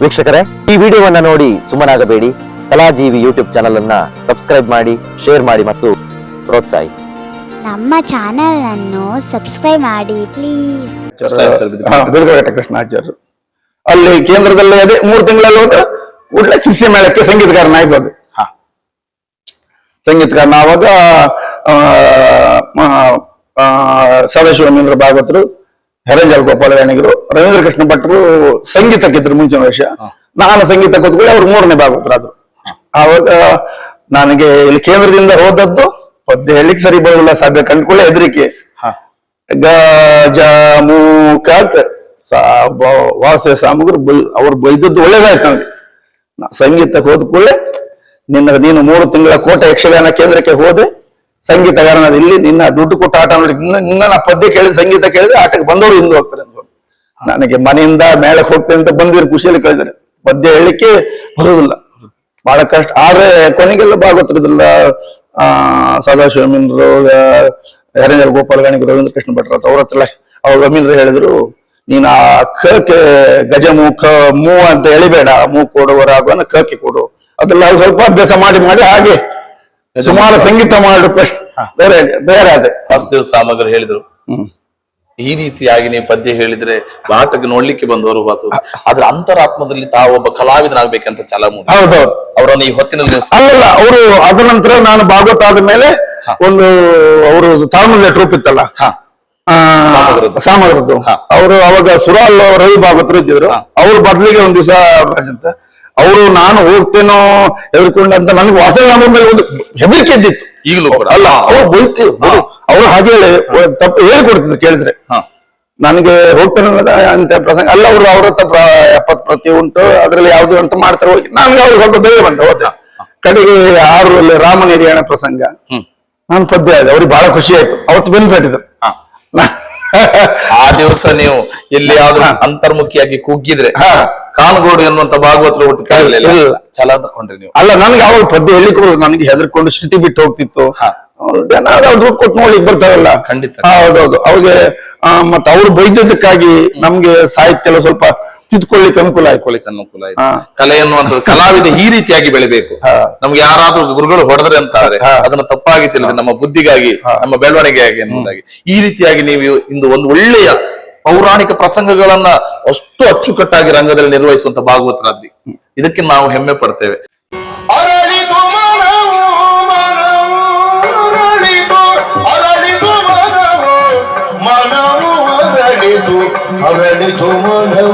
ವೀಕ್ಷಕರೇ ಈ ವಿಡಿಯೋವನ್ನ ನೋಡಿ ಸುಮ್ಮನಾಗಬೇಡಿ. ಕಲಾಜೀವಿ ಯೂಟ್ಯೂಬ್ ಚಾನಲ್ ಅನ್ನ ಸಬ್ಸ್ಕ್ರೈಬ್ ಮಾಡಿ ಶೇರ್ ಮಾಡಿ ಮತ್ತು ಪ್ರೋತ್ಸಾಹಿಸಿ. ನಮ್ಮ ಚಾನೆಲ್ ಅನ್ನು ಸಬ್ಸ್ಕ್ರೈಬ್ ಮಾಡಿ ಪ್ಲೀಸ್ ಕೃಷ್ಣಾಚಾರ್ಯರು ಅಲ್ಲಿ ಕೇಂದ್ರದಲ್ಲಿ ಅದೇ ಮೂರು ತಿಂಗಳಲ್ಲಿ ಹೋದ ಕೂಡಲೇ ಶಿಷ್ಯ ಮೇಳಕ್ಕೆ ಸಂಗೀತಗಾರನ ಆಗ್ಬೋದು. ಹಾ. ಸಂಗೀತಗಾರನ ಆವಾಗ ಸದಾಶಿವನೇಂದ್ರ ಭಾಗವತರು ಹೆರಂಜಲ್ ಗೋಪಾಲ ಯಾಣಿಗರು ರವೀಂದ್ರ ಕೃಷ್ಣ ಭಟ್ರು ಸಂಗೀತಕ್ಕಿದ್ರು ಮುಂಚಿನ ವರ್ಷ. ನಾನು ಸಂಗೀತ ಕೂತ್ಕೊಳ್ಳಿ ಅವ್ರು ಮೂರನೇ ಭಾಗವತರಾದ್ರು. ಆವಾಗ ನನಗೆ ಇಲ್ಲಿ ಕೇಂದ್ರದಿಂದ ಹೋದದ್ದು ಪದ್ಯ ಹೇಳಿಕ್ ಸರಿ ಬರೋದಿಲ್ಲ ಸಾಧ್ಯ ಕಂಡ್ಕೊಳ್ಳೆ ಹೆದರಿಕೆ. ಹಾ. ಗಜಮುಖ ವಾಸ ಸಾಮಗ್ರಿ ಅವ್ರು ಬೈದದ್ದು ಒಳ್ಳೇದಾಯ್ತು ನನಗೆ. ಸಂಗೀತಕ್ಕೆ ಹೋದ ಕೂಡಲೇ ನಿನ್ನ ನೀನು ಮೂರು ತಿಂಗಳ ಕೋಟೆ ಯಕ್ಷಗಾನ ಕೇಂದ್ರಕ್ಕೆ ಹೋದೆ ಸಂಗೀತಗಾರನಾದ ಇಲ್ಲಿ ನಿನ್ನ ದುಡ್ಡು ಕೊಟ್ಟು ಆಟ ನೋಡಿ ನಿನ್ನ ನಾ ಪದ್ಯ ಕೇಳಿದ ಸಂಗೀತ ಕೇಳಿದ್ರೆ ಆಟಕ್ಕೆ ಬಂದವರು ಹಿಂದೆ ಹೋಗ್ತಾರೆ ಅಂತ ನನಗೆ ಮನೆಯಿಂದ ಮೇಳಕ್ಕೆ ಹೋಗ್ತೇನೆ ಅಂತ ಬಂದಿರೋ ಖುಷಿಯಲ್ಲಿ ಕೇಳಿದ್ರೆ. ಪದ್ಯ ಹೇಳಿಕ್ಕೆ ಬರುವುದಿಲ್ಲ. ಬಹಳ ಕಷ್ಟ. ಆದ್ರೆ ಕೊನೆಗೆಲ್ಲ ಭಾಗವತರದಿಲ್ಲ, ಆ ಸದಾಶಿವಮೀನ್ರು ಹರೇಂದ್ರ ಗೋಪಾಲ ಗಾಣಿಗ ರವೀಂದ್ರ ಕೃಷ್ಣ ಭಟ್ರ ಅವ್ರ ಹತ್ರ ಅವ್ರ ರವೀಂದ್ರ ಹೇಳಿದ್ರು, ನೀನ್ ಆ ಕಕ್ಕೆ ಗಜಮುಖ ಮೂ ಅಂತ ಹೇಳಿಬೇಡ ಮೂ ಕೊಡುವರ ಆಗುವನ ಕಕ್ಕೆ ಕೊಡು. ಅದೆಲ್ಲ ಸ್ವಲ್ಪ ಅಭ್ಯಾಸ ಮಾಡಿ ಮಾಡಿ ಹಾಗೆ ಸುಮಾರು ಸಂಗೀತ ಮಾಡಿದ್ರು ಬೇರೆ ಬೇರೆ ಅದೇ. ವಾಸುದೇವ ಸಾಮಗ್ರಿ ಹೇಳಿದ್ರು. ಈ ರೀತಿಯಾಗಿ ನೀವು ಪದ್ಯ ಹೇಳಿದ್ರೆ ನಾಟಕ ನೋಡ್ಲಿಕ್ಕೆ ಬಂದವರು ವಾಸು ಆದ್ರೆ ಅಂತರಾತ್ಮದಲ್ಲಿ ತಾವೊಬ್ಬ ಕಲಾವಿದನಾಗ್ಬೇಕಂತ ಛಲ ಹೌದೌದು. ಅವರನ್ನು ಈ ಹೊತ್ತಿನಲ್ಲಿ ಅಲ್ಲ ಅಲ್ಲಲ್ಲ ಅವರು ಅದ ನಂತರ ನಾನು ಭಾಗವತ ಆದ ಮೇಲೆ ಒಂದು ಅವರು ತಾಳ್ಮದ ಟ್ರೂಪ್ ಇತ್ತಲ್ಲ? ಸಾಮಗ್ರದ್ದು. ಅವರು ಅವಾಗ ಸುರಾಲ್ ರವಿ ಭಾಗವತರು ಇದ್ದಿದ್ರು. ಅವ್ರ ಬದಲಿಗೆ ಒಂದ್ ದಿವಸ ಅವರು ನಾನು ಹೋಗ್ತೇನೋ ಹೇಳ್ಕೊಂಡಂತ ಅಂತ ನನಗೆ ವಾಸ ಮೇಲೆ ಒಂದು ಹೆದರಿಕೆ ಇದ್ದಿತ್ತು ಈಗಲೂ ಕೂಡ. ಅಲ್ಲ ಅವ್ರು ಬೈತಿ ಅವ್ರು ಹಾಗೆ ತಪ್ಪು ಹೇಳ್ಕೊಡ್ತಿದ್ರು ಕೇಳಿದ್ರೆ. ಹಾ. ನನಗೆ ಹೋಗ್ತೇನೆ ಅಂತ ಪ್ರಸಂಗ. ಅಲ್ಲ ಅವರು ಅವ್ರ ಹತ್ರ ಎಪ್ಪತ್ತು ಪ್ರತಿ ಉಂಟು ಅದ್ರಲ್ಲಿ ಯಾವ್ದು ಅಂತ ಮಾಡ್ತಾರೆ ಹೋಗಿ. ನನ್ಗೆ ಅವ್ರಿಗೆ ಸ್ವಲ್ಪ ಧೈರ್ಯ ಬಂದ ಹೋದ. ಕಡೆಗೆ ಆರು ಅಲ್ಲಿ ರಾಮ ನಿರ್ಯಾಣ ಪ್ರಸಂಗ. ನಾನು ಪದ್ಯ ಆಯ್ತು ಅವ್ರಿಗೆ ಬಹಳ ಖುಷಿ ಆಯ್ತು. ಅವತ್ತು ಬೆನ್ಫಿಟ್ ಇದು ಹಾ. ಆ ದಿವಸ ನೀವು ಎಲ್ಲಿಯಾದ್ರೂ ಅಂತರ್ಮುಖಿಯಾಗಿ ಕುಗ್ಗಿದ್ರೆ ಹಾ. ಕಾನುಗೋಡು ಎನ್ನುವಂತ ಭಾಗವತರು ಇಲ್ಲ. ಛಲ ತಕೊಂಡ್ರಿ ನೀವು. ಅಲ್ಲ ನನಗೆ ಅವಾಗ ಪದ್ಯ ಹೇಳಿ ನನ್ಗೆ ಹೆದರ್ಕೊಂಡು ಶ್ರುತಿ ಬಿಟ್ಟು ಹೋಗ್ತಿತ್ತು. ಜನ ದುಡ್ಡು ಕೊಟ್ಟು ನೋಡ್ಲಿಕ್ಕೆ ಬರ್ತಾರಲ್ಲ. ಖಂಡಿತ. ಹೌದೌದು. ಅವ್ರಿಗೆ ಮತ್ತೆ ಅವ್ರು ಬೈದ್ಯದಕ್ಕಾಗಿ ನಮ್ಗೆ ಸಾಹಿತ್ಯ ಸ್ವಲ್ಪ ತಿದ್ಕೊಳ್ಳಿಕ್ಕೆ ಅನುಕೂಲ ಆಯ್ತು. ಅನುಕೂಲ ಆಯ್ತು. ಹಾ. ಕಲೆ ಅನ್ನುವಂತ ಕಲಾವಿದ ಈ ರೀತಿಯಾಗಿ ಬೆಳಿಬೇಕು. ಹಾ. ನಮ್ಗೆ ಯಾರಾದ್ರೂ ಗುರುಗಳು ಹೊಡೆದ್ರೆ ಅಂತಾರೆ. ಹಾ. ಅದನ್ನ ತಪ್ಪಾಗಿ ತಿಳಿದ್ರೆ ನಮ್ಮ ಬುದ್ಧಿಗಾಗಿ ನಮ್ಮ ಬೆಳವಣಿಗೆಗಾಗಿ ಅನ್ನೋದಾಗಿ ಈ ರೀತಿಯಾಗಿ ನೀವು ಇಂದು ಒಂದು ಒಳ್ಳೆಯ ಪೌರಾಣಿಕ ಪ್ರಸಂಗಗಳನ್ನ ಅಷ್ಟು ಅಚ್ಚುಕಟ್ಟಾಗಿ ರಂಗದಲ್ಲಿ ನಿರ್ವಹಿಸುವಂತ ಭಾಗವತರಾದ್ರಿ ಇದಕ್ಕೆ ನಾವು ಹೆಮ್ಮೆ ಪಡ್ತೇವೆ. ಅರಳಿತು ಮನವು ಮನವು ಅರಳಿತು ಅರಳಿತು ಮನವು ಮನವು ಅರಳಿತು ಅರಳಿತು ಮನವು.